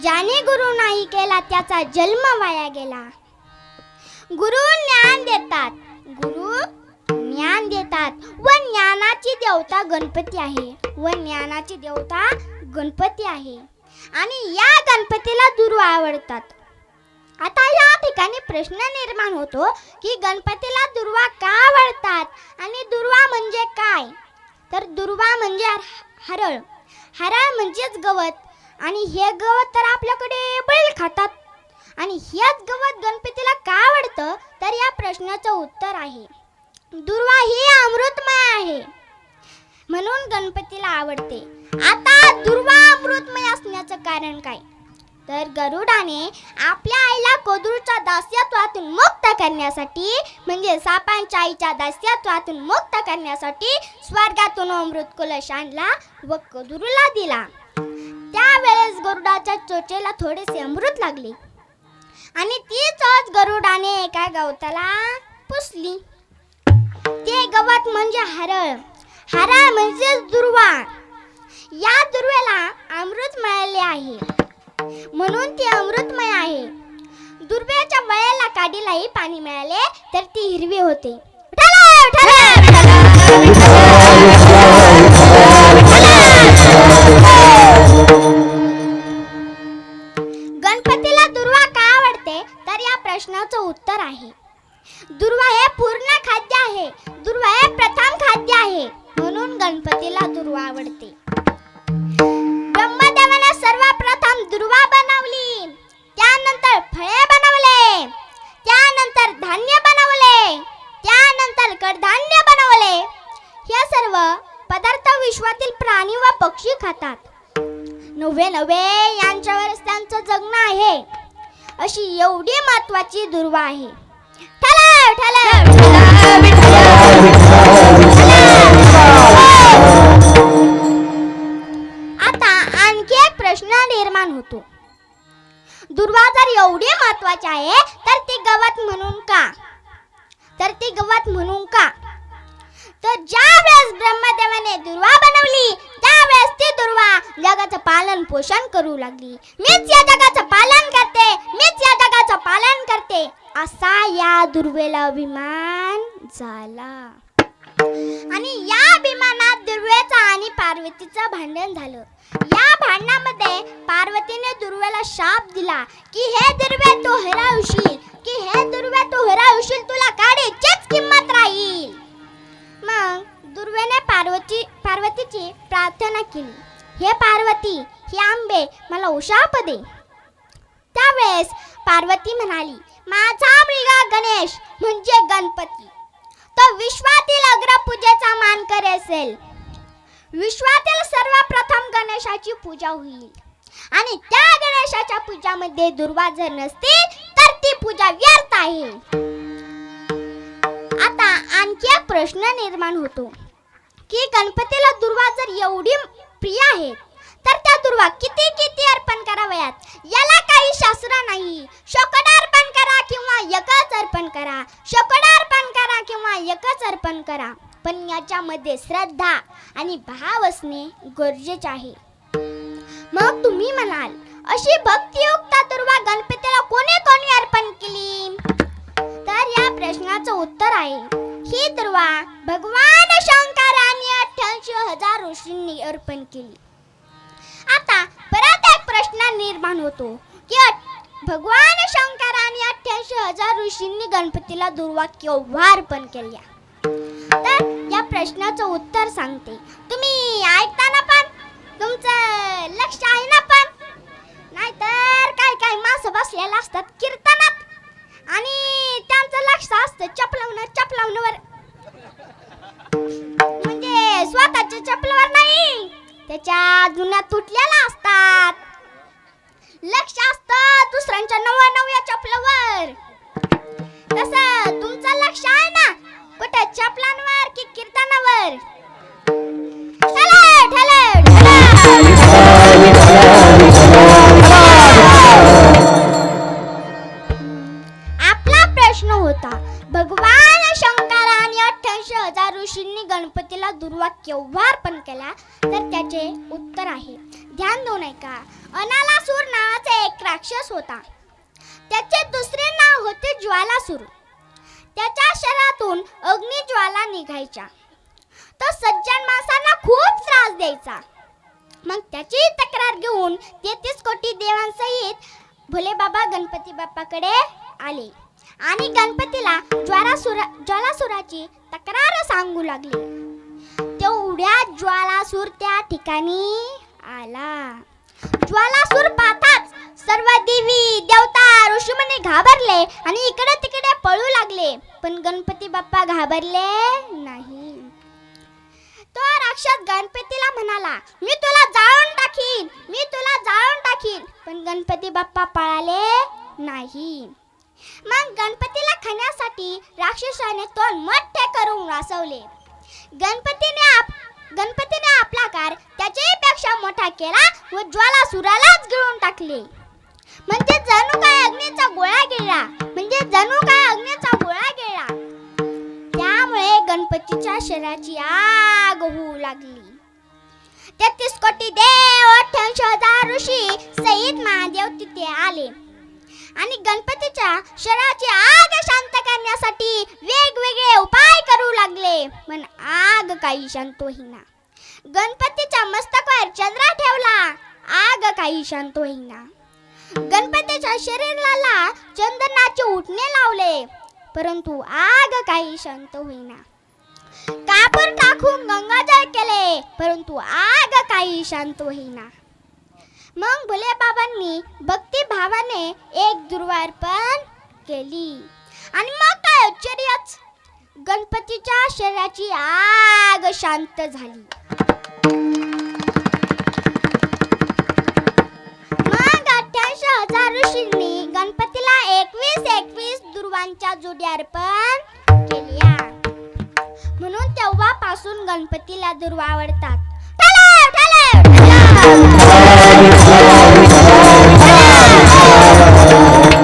ज्याने गुरु नाही केला त्याचा जन्म वाया गेला. गुरु ज्ञान देतात. गुरु ज्ञान देतात. व ज्ञानाची देवता गणपती आहे. व ज्ञानाची देवता गणपती आहे. आणि या गणपतीला दुर्व आवडतात. आता या ठिकाणी प्रश्न निर्माण होतो की गणपतीला दुर्वा का आवडतात? आणि दुर्वा म्हणजे काय? तर दुर्वा म्हणजे हरळ. हरळ म्हणजेच गवत. आणि हे गवत तर आपल्याकडे बैल खातात. आणि हेच गवत गणपतीला का आवडतं? तर या प्रश्नाचं उत्तर आहे. दुर्वा ही अमृतमय आहे. म्हणून गणपतीला आवडते. आता दुर्वा अमृतमय असण्याचं कारण काय? तर गरुडाने आपल्या आईला कोदूरच्या दास्यत्वातून मुक्त करण्यासाठी म्हणजे सापांच्या आईच्या दास्यत्वातून मुक्त करण्यासाठी स्वर्गातून अमृत कलश आणला व कोदुरूला दिला. गरुडाच्या चोचेला थोडेसे अमृत लागले. आणि ती चोच गरुडाने एका गवताला पुसली. ते गवत म्हणजे हरळ. हरळ म्हणजे दुर्वा. या दुर्वेला अमृत मिळाले आहे. म्हणून ती अमृतमय आहे. दुर्व्याच्या वयाला काडीलाही पाणी मिळाले तर ती हिरवी होते. दुर्वा हे पूर्ण खाद्य आहे. दुर्वा हे प्रथम खाद्य आहे. म्हणून गणपतीला दुर्वा आवडते. ब्रह्मदेवाने सर्वप्रथम दुर्वा बनवली. त्यानंतर फळे बनवले. त्यानंतर धान्य बनवले. त्यानंतर कडधान्य बनवले. हे सर्व पदार्थ विश्वातील प्राणी व पक्षी खातात. नव्हे नव्हे यांच्यावरच त्यांचं जगणं आहे. अशी एवढी महत्वाची दुर्वा आहे. आता आणखी एक प्रश्न निर्माण होतो. दुर्वा जर एवढी महत्वाची आहे तर ती गवत म्हणून का? तर ती गवत म्हणून का? तर ज्या वेळेस ब्रह्मदेवाने दुर्वा बनवली त्यावेळेस ती दुर्वा जगाचं पालन पोषण करू लागली. मीच या जगाचं पालन करते मीच या जगाचं पालन करते. असा या दुर्वेला अभिमान झाला. आणि या अभिमानात दुर्वेचा आणि पार्वतीचं भांडण झालं. या भांडणामध्ये पार्वतीने दुर्वेला शाप दिला की हे दुर्वे तू हरावशील. की हे दुर्वे तू हरावशील. तुला काडीचीच किंमत राहील. मग दुर्वेने पार्वती पार्वतीची प्रार्थना केली. हे पार्वती हे आंबे मला उशाप दे. त्यावेळेस पार्वती म्हणाली माझा मुलगा गणेश म्हणजे गणपती. तो विश्वातील अग्रपूजेचा मानकरी असेल विश्वातील सर्वप्रथम गणेशाची पूजा होईल. आणि त्या गणेशाच्या पूजामध्ये दुर्वा जर नसतील तर ती पूजा व्यर्थ आहे. आता आणखी एक प्रश्न निर्माण होतो. की गणपतीला दुर्वा जर एवढी प्रिय आहे तर त्या दुर्वा किती किती अर्पण करावयात? याला काही शास्त्र नाही. शोकडा करा किंवा एकच अर्पण करा. शोकड अर्पण करा किंवा एकच अर्पण करा. पण याच्यामध्ये श्रद्धा आणि भाव असणे गरजेचे आहे. मग तुम्ही म्हणाल अशी भक्तियुक्त दुर्वा गणपतीला कोणी कोणी अर्पण केली? तर या प्रश्नाचं उत्तर आहे ही दुर्वा भगवान शंकराने अठ्ठ्याऐंशी हजार ऋषींनी अर्पण केली. आता परत एक प्रश्न निर्माण होतो की अट- भगवान शंकरांनी अठ्ठ्याऐंशी हजार ऋषींनी गणपतीला दुर्वा केव्हा अर्पण केल्या तर या प्रश्नाचं उत्तर सांगते. तुम्ही ऐकताना पण? तुमचं लक्ष आहे ना पण? नाहीतर काय काय माणसं बसलेलं असतात कीर्तनात. आणि त्यांचं लक्ष असतं चपलावणं चपलावणवर म्हणजे स्वतःच्या चपलावर नाही त्याच्या जुन्या तुटलेल्या असतात. लक्ष असतं दुसऱ्यांच्या नवा नव्या चपलावर तुमचा लक्ष आहे ना कुठे चपलांवर की कीर्तनावर? आपला प्रश्न होता भगवान हजार ऋषींनी गणपतीला दुर्वा केव्हा अर्पण केला तर त्याचे उत्तर आहे. ध्यान देऊन ऐका अनालासूर नावाचा एक राक्षस होता. त्याचे दुसरे नाव होते ज्वालासूर. त्याच्या शरीरातून अग्निज्वाला निघायच्या तो सज्जन माणसांना खूप त्रास द्यायचा. मग त्याची तक्रार घेऊन तेहतीस कोटी देवांसहित भोले बाबा गणपती बाप्पाकडे आले. आणि गणपतीला ज्वालासुरा ज्वालासुराची तक्रार सांगू लागली. तेवढ्या ज्वालासूर त्या ठिकाणी आला. ज्वालासूर पाहताच सर्व देवी देवता ऋषीमुनी घाबरले आणि इकडे तिकडे पळू लागले. पण गणपती बाप्पा घाबरले नाही. तो राक्षस गणपतीला म्हणाला मी तुला जाळून टाकीन मी तुला जाळून टाकीन. पण गणपती बाप्पा पळाले नाही. मग गणपतीला खाण्यासाठी राक्षसाने तोंड मोठे करून वाचवले गणपतीने आप गणपतीने आपला कार त्याच्यापेक्षा मोठा केला व ज्वालासुरालाच गिळून टाकले. म्हणजे जणू काय अग्नीचा गोळा गेला. म्हणजे जणू काय अग्नीचा गोळा गेला. त्यामुळे गणपतीच्या शरीराची आग होऊ लागली. तेहतीस कोटी देव अठ्ठ्याऐंशी हजार ऋषी सहित महादेव तिथे आले. आणि गणपतीच्या शरीराची आग शांत करण्यासाठी वेगवेगळे उपाय करू लागले. पण आग काही शांत होईना. गणपतीच्या मस्तकावर चंद्र ठेवला. आग काही शांत होईना. गणपतीच्या शरीराला चंदनाचे उठणे लावले. परंतु आग काही शांत होईना. कापूर टाकून गंगाजळ केले. परंतु आग काही शांत होईना. मग भोले बाबांनी भक्ती भावाने एक दुर्वार्पण केली. आणि मग काय आश्चर्यच? गणपतीच्या शरीराची आग शांत झाली. मग अठ्ठ्याऐंशी हजार ऋषींनी गणपतीला एकवीस एकवीस दुर्वांच्या जोडी अर्पण केल्या. म्हणून तेव्हापासून गणपतीला दुर्वा आवडतात.